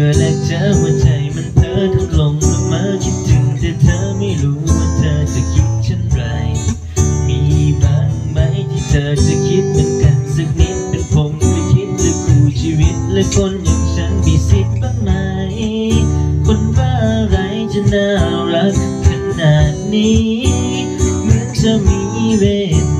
ธอแลกเจอหัวใจมันเธอทั้งลงละมาคิดถึงแต่เธอไม่รู้ว่าเธอจะคิดเช่นไร มีบ้างไหมที่เธอจะคิดเหมือนกันสักนิดเป็นผมไม่คิดจะคู่ชีวิตและคนอย่างฉันมีสิทธิ์บ้างไหม คนว่าอะไรจะน่ารักขนาดนี้เหมือนจะมีเวท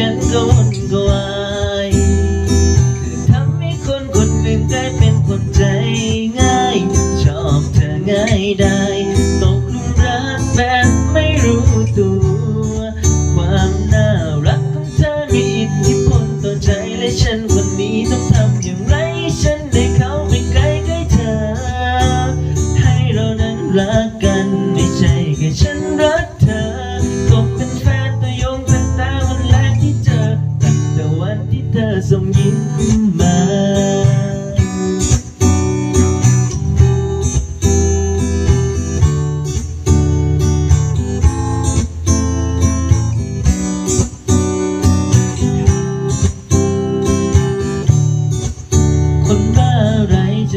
ฉันกระวนกระวายเธอทำให้คนคนหนึ่งกลายเป็นคนใจง่าย ชอบเธอง่ายได้ตกหลุมรักแบบไม่รู้ตัว ความน่ารักของเธอมีอิทธิพลต่อใจและฉันคนนี้ต้องทำอย่างไรฉันได้เข้าไปใกล้ใกล้เธอ ให้เรานั้นรักกันไม่ใช่แค่ฉันรัก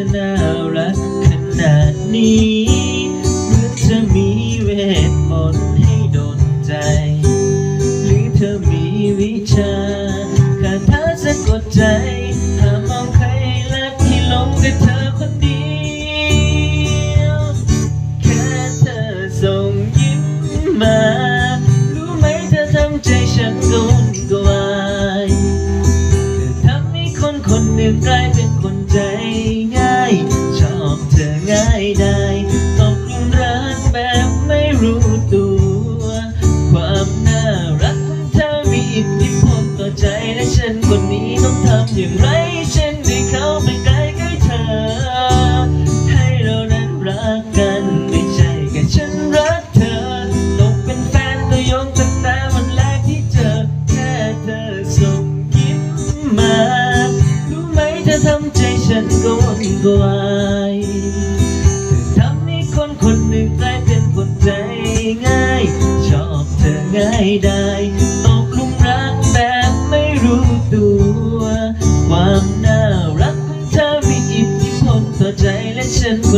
จะน่ารักขนาดนี้เหมือนเธอมีเวทมนต์ให้โดนใจ หรือเธอมีวิชาคาถาสะกดใจหามองใครรักที่ลงแต่เธอคนเดียวแค่เธอส่งยิ้มมา รู้ไหมเธอทำใจฉันกวนกวายเธอทำให้คนคนหนึ่งกลายเป็น อย่างไรให้ฉันได้เข้าไปใกล้ใกล้เธอ ให้เรานั้นรักกันไม่ใช่แค่ฉันรักเธอ ตกเป็นแฟนตัวยงตั้งแต่วันแรกที่เจอ แค่เธอส่งยิ้มมา รู้ไหมเธอทำใจฉันกระวนกระวายเธอทำให้คนคนหนึ่งกลายเป็นคนใจง่าย ชอบเธอง่ายได้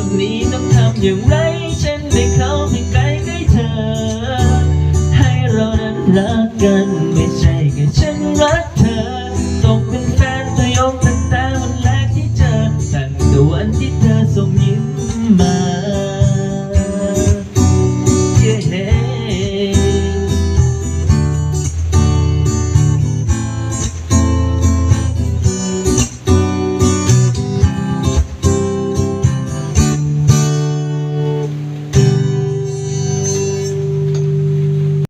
คนี้ต้องทำอย่างไร ฉันได้เข้าไม่ไกลใกล้เธอ ให้เรานั้นรักกันไม่ใช่แค่ฉันรักเธ